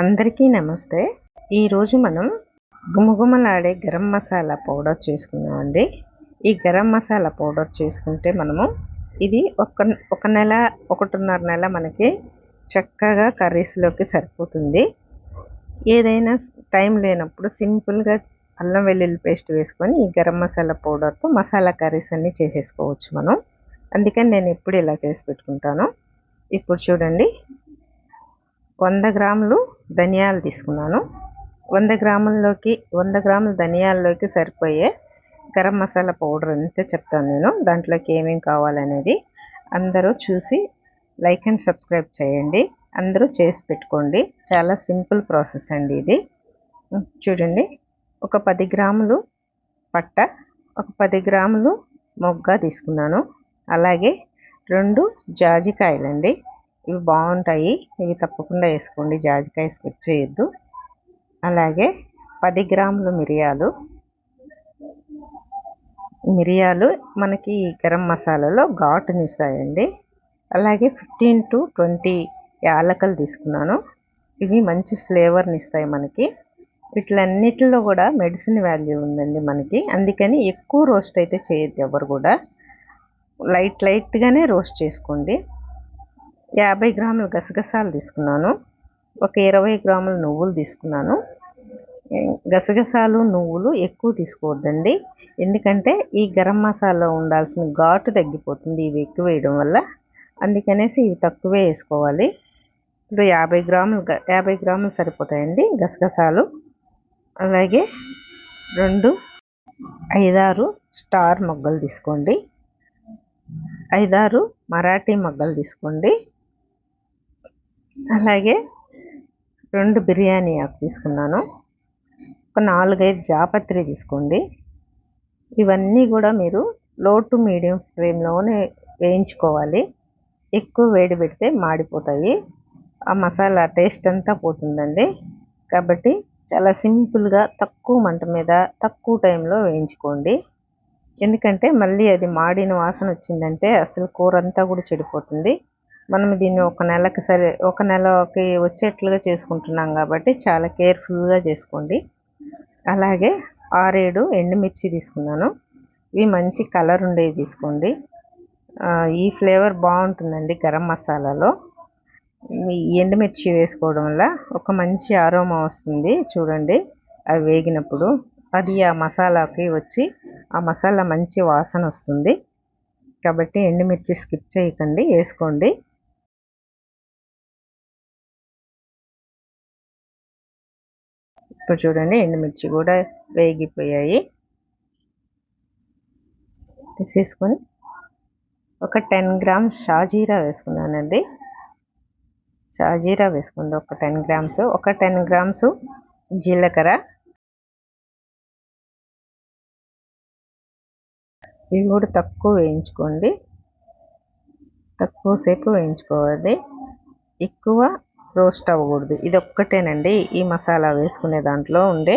అందరికీ నమస్తే. ఈరోజు మనం గుమగుమలాడే గరం మసాలా పౌడర్ చేసుకున్నామండి ఈ గరం మసాలా పౌడర్ చేసుకుంటే మనము ఇది ఒక ఒక నెల ఒకటిన్నర నెల మనకి చక్కగా కర్రీస్లోకి సరిపోతుంది. ఏదైనా టైం లేనప్పుడు సింపుల్గా అల్లం వెల్లుల్లి పేస్ట్ వేసుకొని ఈ గరం మసాలా పౌడర్తో మసాలా కర్రీస్ అన్నీ చేసేసుకోవచ్చు మనం. అందుకని నేను ఎప్పుడు ఇలా చేసి పెట్టుకుంటాను. ఇప్పుడు చూడండి వంద గ్రాములు ధనియాలు తీసుకున్నాను. వంద గ్రాముల్లోకి వంద గ్రాముల ధనియాల్లోకి సరిపోయే గరం మసాలా పౌడర్ అంతే చెప్తాను నేను. దాంట్లోకి ఏమేమి కావాలనేది అందరూ చూసి లైక్ అండ్ సబ్స్క్రైబ్ చేయండి. అందరూ చేసి పెట్టుకోండి. చాలా సింపుల్ ప్రాసెస్ అండి ఇది. చూడండి. ఒక పది గ్రాములు పట్ట ఒక పది గ్రాములు మొగ్గ తీసుకున్నాను. అలాగే రెండు జాజికాయలండి. ఇవి బాగుంటాయి. ఇవి తప్పకుండా వేసుకోండి. జాజికాయ స్కిప్ చేయొద్దు. అలాగే పది గ్రాములు మిరియాలు. మిరియాలు మనకి గరం మసాలాలో ఘాటునిస్తాయండి. అలాగే ఫిఫ్టీన్ టు ట్వంటీ యాలకలు తీసుకున్నాను. ఇవి మంచి ఫ్లేవర్ని ఇస్తాయి మనకి. వీటిలన్నిటిలో కూడా మెడిసిన్ వాల్యూ ఉందండి మనకి. అందుకని ఎక్కువ రోస్ట్ అయితే చేయొద్దు ఎవరు కూడా. లైట్ లైట్గానే రోస్ట్ చేసుకోండి. యాభై గ్రాముల గసగసాలు తీసుకున్నాను. ఒక ఇరవై గ్రాముల నువ్వులు తీసుకున్నాను. గసగసాలు నువ్వులు ఎక్కువ తీసుకోవద్దండి. ఎందుకంటే ఈ గరం మసాలా ఉండాల్సిన ఘాటు తగ్గిపోతుంది ఇవి ఎక్కువ వేయడం వల్ల. అందుకనేసి ఇవి తక్కువే వేసుకోవాలి. ఇప్పుడు యాభై గ్రాములు యాభై గ్రాములు సరిపోతాయండి గసగసాలు. అలాగే రెండు ఐదారు స్టార్ మొగ్గలు తీసుకోండి. ఐదారు మరాఠీ మొగ్గలు తీసుకోండి. అలాగే రెండు బిర్యానీ ఆకు తీసుకున్నాను. ఒక నాలుగైదు జాపత్రి తీసుకోండి. ఇవన్నీ కూడా మీరు లో టు మీడియం ఫ్లేమ్లోనే వేయించుకోవాలి. ఎక్కువ వేడి పెడితే మాడిపోతాయి. ఆ మసాలా టేస్ట్ అంతా పోతుందండి. కాబట్టి చాలా సింపుల్గా తక్కువ మంట మీద తక్కువ టైంలో వేయించుకోండి. ఎందుకంటే మళ్ళీ అది మాడిన వాసన వచ్చిందంటే అసలు కూర అంతా కూడా చెడిపోతుంది. మనం దీన్ని ఒక నెలకి సరే ఒక నెలకి వచ్చేట్లుగా చేసుకుంటున్నాం కాబట్టి చాలా కేర్ఫుల్గా చేసుకోండి. అలాగే ఆరేడు ఎండుమిర్చి తీసుకున్నాను. ఇవి మంచి కలర్ ఉండేవి తీసుకోండి. ఈ ఫ్లేవర్ బాగుంటుందండి గరం మసాలాలో. ఎండుమిర్చి వేసుకోవడం వల్ల ఒక మంచి ఆరోమా వస్తుంది చూడండి. అవి వేగినప్పుడు అది ఆ మసాలాకి వచ్చి ఆ మసాలా మంచి వాసన వస్తుంది. కాబట్టి ఎండుమిర్చి స్కిప్ చేయకండి వేసుకోండి. ఇప్పుడు చూడండి ఎండుమిర్చి కూడా వేగిపోయాయి. తీసేసుకొని ఒక టెన్ గ్రామ్స్ షాజీరా వేసుకున్నానండి. షాజీరా వేసుకుంది ఒక టెన్ గ్రామ్స్. ఒక టెన్ గ్రామ్స్ జీలకర్ర. ఇవి కూడా తక్కువ వేయించుకోండి. తక్కువ సేపు వేయించుకోవాలి. ఎక్కువ రోస్ట్ అవ్వకూడదు. ఇది ఒక్కటేనండి ఈ మసాలా వేసుకునే దాంట్లో ఉండే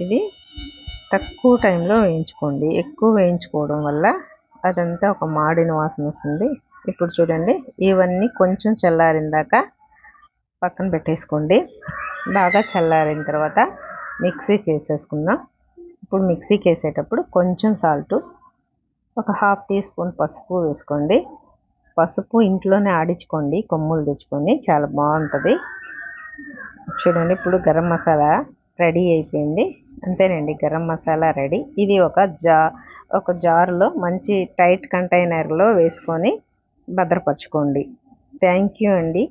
ఇది తక్కువ టైంలో వేయించుకోండి. ఎక్కువ వేయించుకోవడం వల్ల అదంతా ఒక మాడిన వాసన వస్తుంది. ఇప్పుడు చూడండి. ఇవన్నీ కొంచెం చల్లారిందాక పక్కన పెట్టేసుకోండి. బాగా చల్లారిన తర్వాత మిక్సీకి వేసేసుకుందాం ఇప్పుడు మిక్సీకి వేసేటప్పుడు కొంచెం సాల్టు ఒక హాఫ్ టీ స్పూన్ పసుపు వేసుకోండి. పసుపు ఇంట్లోనే ఆడించుకోండి. కొమ్ములు తెచ్చుకొని చాలా బాగుంటుంది. చూడండి ఇప్పుడు గరం మసాలా రెడీ అయిపోయింది. అంతేనండి గరం మసాలా రెడీ. ఇది ఒక జా ఒక జార్లో మంచి టైట్ కంటైనర్లో వేసుకొని భద్రపరచుకోండి. థ్యాంక్ యూ అండి.